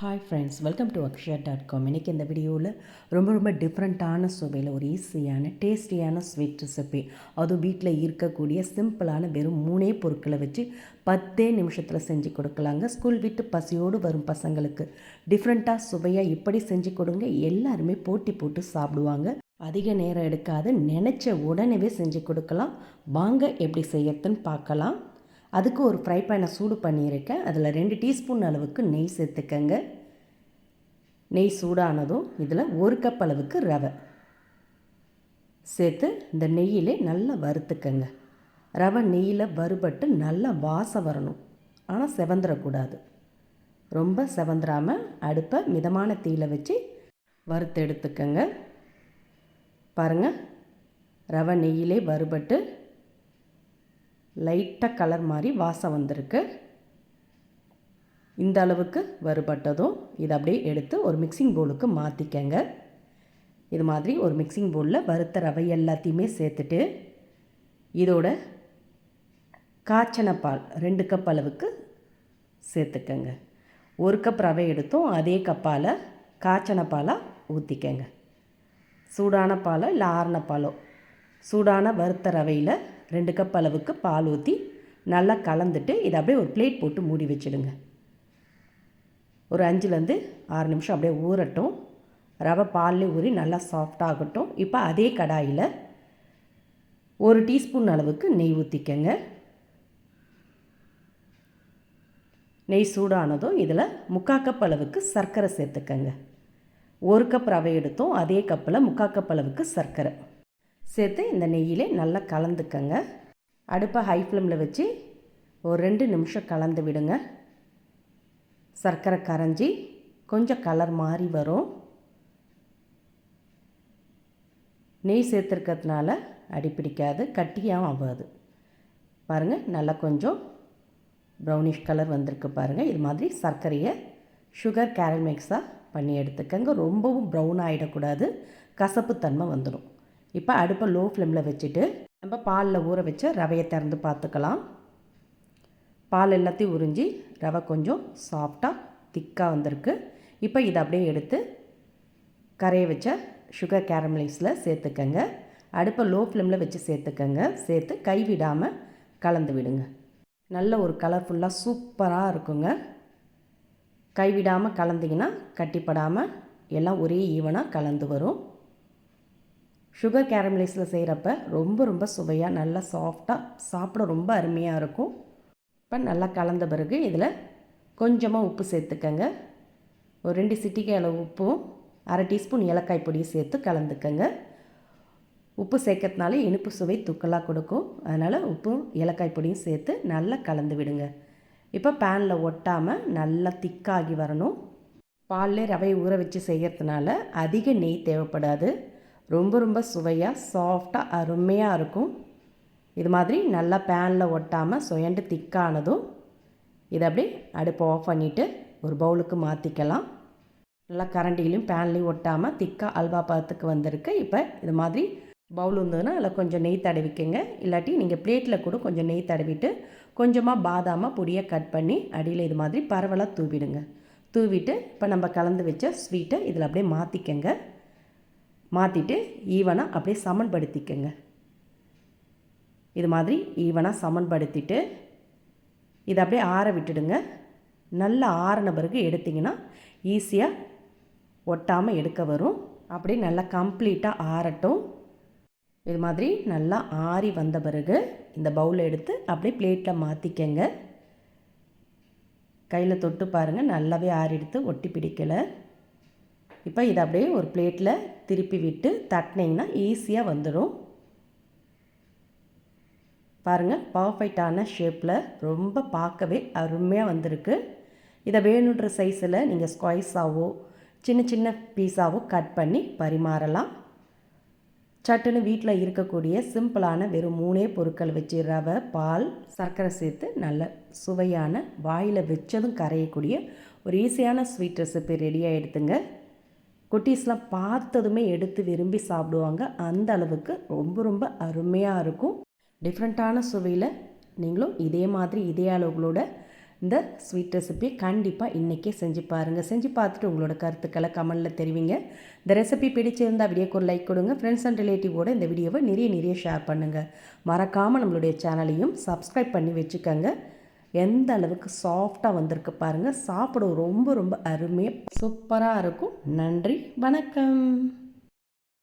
Hi friends welcome to Akshaya dot com இன்றைக்கி இந்த வீடியோவில் ரொம்ப ரொம்ப டிஃப்ரெண்ட்டான சுவையில் ஒரு ஈஸியான டேஸ்டியான ஸ்வீட் ரெசிபி அதுவும் வீட்டில் இருக்கக்கூடிய சிம்பிளான வெறும் மூணே பொருட்களை வச்சு பத்தே நிமிஷத்தில் செஞ்சு கொடுக்கலாங்க. ஸ்கூல் விட்டு பசியோடு வரும் பசங்களுக்கு. டிஃப்ரெண்ட்டாக சுவையாக இப்படி செஞ்சு கொடுங்க. எல்லாருமே போட்டி போட்டு சாப்பிடுவாங்க. அதிக நேரம் எடுக்காது. நினச்ச உடனே செஞ்சு கொடுக்கலாம். வாங்க எப்படி செய்யறதுன்னு பார்க்கலாம். அதுக்கு ஒரு ஃப்ரை பேனை சூடு பண்ணியிருக்கேன். அதில் ரெண்டு டீஸ்பூன் அளவுக்கு நெய் சேர்த்துக்கங்க. நெய் சூடானதும் இதில் ஒரு கப் அளவுக்கு ரவை. சேர்த்து இந்த நெய்யிலே நல்லா வறுத்துக்கங்க. ரவை நெய்யில் வறுபட்டு நல்லா வாசம் வரணும். ஆனால் செவந்துடக்கூடாது ரொம்ப செவந்துடாமல் அடுப்பை மிதமான தீயில் வச்சு வறுத்து எடுத்துக்கங்க. பாருங்கள் ரவை நெய்யிலே வறுபட்டு லைட்டாக கலர் மாதிரி வாசம் வந்திருக்கு. இந்த அளவுக்கு வறுபட்டதும் இதை அப்படியே எடுத்து ஒரு மிக்சிங் பவுலுக்கு மாற்றிக்கங்க இது மாதிரி ஒரு மிக்சிங் பவுலில் வறுத்த ரவை எல்லாத்தையுமே சேர்த்துட்டு இதோட காய்ச்சன பால் ரெண்டு கப் அளவுக்கு சேர்த்துக்கங்க. ஒரு கப் ரவை எடுத்தோம் அதே கப்பால் காய்ச்சன பாலாக ஊற்றிக்கங்க சூடான பாலோ இல்லை ஆறின பாலோ? சூடான வறுத்த ரவையில் ரெண்டு கப் அளவுக்கு பால் ஊற்றி நல்லா கலந்துட்டு இதை அப்படியே ஒரு பிளேட் போட்டு மூடி வச்சுடுங்க. ஒரு அஞ்சுலேருந்து ஆறு நிமிஷம் அப்படியே ஊறட்டும். ரவை பால்லே ஊறி நல்லா சாஃப்டாகட்டும் இப்போ அதே கடாயில் ஒரு டீஸ்பூன் அளவுக்கு நெய் ஊற்றிக்கங்க நெய் சூடானதும் இதில் முக்கால் கப் அளவுக்கு சர்க்கரை சேர்த்துக்கங்க. ஒரு கப் ரவை எடுத்தோம் அதே கப்பில் முக்கால் கப் அளவுக்கு சர்க்கரை. சேர்த்து இந்த நெய்யிலே நல்லா கலந்துக்கங்க. அடுப்பை ஹை ஃப்ளேமில் வச்சு ஒரு ரெண்டு நிமிஷம் கலந்து விடுங்க. சர்க்கரை கரைஞ்சி கொஞ்சம் கலர் மாறி வரும். நெய் சேர்த்துருக்கிறதுனால அடிப்பிடிக்காது கட்டியாகவும் ஆகாது. பாருங்கள் நல்லா கொஞ்சம் ப்ரௌனிஷ் கலர் வந்திருக்கு பாருங்கள் இது மாதிரி சர்க்கரையை சுகர் கேரல் மிக்ஸாக பண்ணி எடுத்துக்கங்க. ரொம்பவும் ப்ரௌன் ஆகிடக்கூடாது கசப்புத்தன்மை வந்துடும் இப்போ அடுப்பை லோ ஃப்ளேமில் வச்சுட்டு நம்ம பாலில் ஊற வச்ச ரவையை திறந்து பார்த்துக்கலாம். பால் எல்லாத்தையும் உறிஞ்சி ரவை கொஞ்சம் சாஃப்டாக திக்காக வந்திருக்கு. இப்போ இதை அப்படியே எடுத்து கரைய வச்ச சுகர் கேரமலைஸில் சேர்த்துக்கங்க. அடுப்பை லோ ஃப்ளேமில் வச்சு சேர்த்துக்கங்க. சேர்த்து கைவிடாமல் கலந்து விடுங்க. நல்ல ஒரு கலர்ஃபுல்லாக சூப்பராக இருக்குங்க. கைவிடாமல் கலந்திங்கன்னா கட்டிப்படாமல் எல்லாம் ஒரே ஈவனாக கலந்து வரும். சுகர் கேரமலைஸில் செய்கிறப்ப ரொம்ப ரொம்ப சுவையாக நல்லா சாஃப்டாக சாப்பிட ரொம்ப அருமையாக இருக்கும். இப்போ நல்லா கலந்த பிறகு இதில் கொஞ்சமாக உப்பு சேர்த்துக்கங்க. ஒரு ரெண்டு சிட்டிக்காயில் அளவு உப்பும் அரை டீஸ்பூன் ஏலக்காய் பொடியும் சேர்த்து கலந்துக்கங்க. உப்பு சேர்க்கறதுனால இனிப்பு சுவை தூக்கலாக கொடுக்கும். அதனால் உப்பும் ஏலக்காய் பொடியும் சேர்த்து நல்லா கலந்து விடுங்க. இப்போ பேனில் ஒட்டாமல் நல்லா திக்காகி வரணும். பால்லே ரவை ஊற வச்சு செய்கிறதுனால அதிக நெய் தேவைப்படாது. ரொம்ப ரொம்ப சுவையாக சாஃப்டாக அருமையாக இருக்கும். இது மாதிரி நல்லா பேனில் ஒட்டாமல் சுயண்டு திக்கானதும் இதை அப்படி அடுப்பை ஆஃப் பண்ணிவிட்டு ஒரு பவுலுக்கு மாற்றிக்கலாம் நல்லா கரண்டிலையும் பேன்லேயும் ஒட்டாமல் திக்காக அல்வா பதத்துக்கு வந்திருக்கு. இப்போ இது மாதிரி பவுல் இருந்ததுன்னா அதில் கொஞ்சம் நெய் தடவிக்கங்க. இல்லாட்டி நீங்கள் பிளேட்டில் கூட கொஞ்சம் நெய் தடவிட்டு கொஞ்சமாக பாதாமாக பொடியை கட் பண்ணி அடியில் இது மாதிரி பரவலாக தூவிடுங்க. தூவிட்டு இப்போ நம்ம கலந்து வச்ச ஸ்வீட்டை இதில் அப்படியே மாற்றிக்கங்க மாற்றிட்டு ஈவனாக அப்படியே சமன்படுத்திக்கங்க. இது மாதிரி ஈவனாக சமன்படுத்திட்டு இதை அப்படியே ஆற விட்டுடுங்க. நல்லா ஆறின பிறகு எடுத்திங்கன்னா ஈஸியாக ஒட்டாமல் எடுக்க வரும். அப்படியே நல்லா கம்ப்ளீட்டாக ஆறட்டும். இது மாதிரி நல்லா ஆறி வந்த பிறகு இந்த பவுலை எடுத்து அப்படியே பிளேட்டில் மாற்றிக்கங்க கையில் தொட்டு பாருங்கள் நல்லாவே ஆறி எடுத்து ஒட்டி பிடிக்கலை. இப்போ இதை அப்படியே ஒரு பிளேட்டில் திருப்பி விட்டு தட்டினீங்கன்னா ஈஸியாக வந்துடும். பாருங்கள் பர்ஃபெக்டான ஷேப்பில் ரொம்ப பார்க்கவே அருமையாக வந்திருக்கு. இதை வேணுன்ற சைஸில் நீங்கள் ஸ்கொய்ஸாவோ சின்ன சின்ன பீஸாவோ கட் பண்ணி பரிமாறலாம். சட்டுன்னு வீட்டில் இருக்கக்கூடிய சிம்பிளான வெறும் மூணே பொருட்கள் வச்சு ரவை பால் சர்க்கரை சேர்த்து நல்ல சுவையான வாயில் வச்சதும் கரையக்கூடிய ஒரு ஈஸியான ஸ்வீட் ரெசிபி ரெடியாக எடுத்துங்க. குட்டீஸ்லாம் பார்த்ததுமே எடுத்து விரும்பி சாப்பிடுவாங்க. அந்த அளவுக்கு ரொம்ப ரொம்ப அருமையாக இருக்கும். டிஃப்ரெண்ட்டான சுவையில் நீங்களும் இதே மாதிரி இதே அளவுகளோட இந்த ஸ்வீட் ரெசிபி கண்டிப்பாக இன்றைக்கே செஞ்சு பாருங்கள் செஞ்சு பார்த்துட்டு உங்களோட கருத்துக்களை கமெண்டில் தெரிவிங்க. இந்த ரெசிபி பிடிச்சிருந்தால் வீடியோக்கு ஒரு லைக் கொடுங்க. ஃப்ரெண்ட்ஸ் அண்ட் ரிலேட்டிவோட இந்த வீடியோவை நிறைய நிறைய ஷேர் பண்ணுங்கள் மறக்காமல் நம்மளுடைய சேனலையும் சப்ஸ்கிரைப் பண்ணி வச்சுக்கோங்க. எந்த அளவுக்கு சாஃப்டாக வந்திருக்கு பாருங்கள் சாப்பிட ரொம்ப ரொம்ப அருமையாக சூப்பராக இருக்கும். நன்றி வணக்கம்.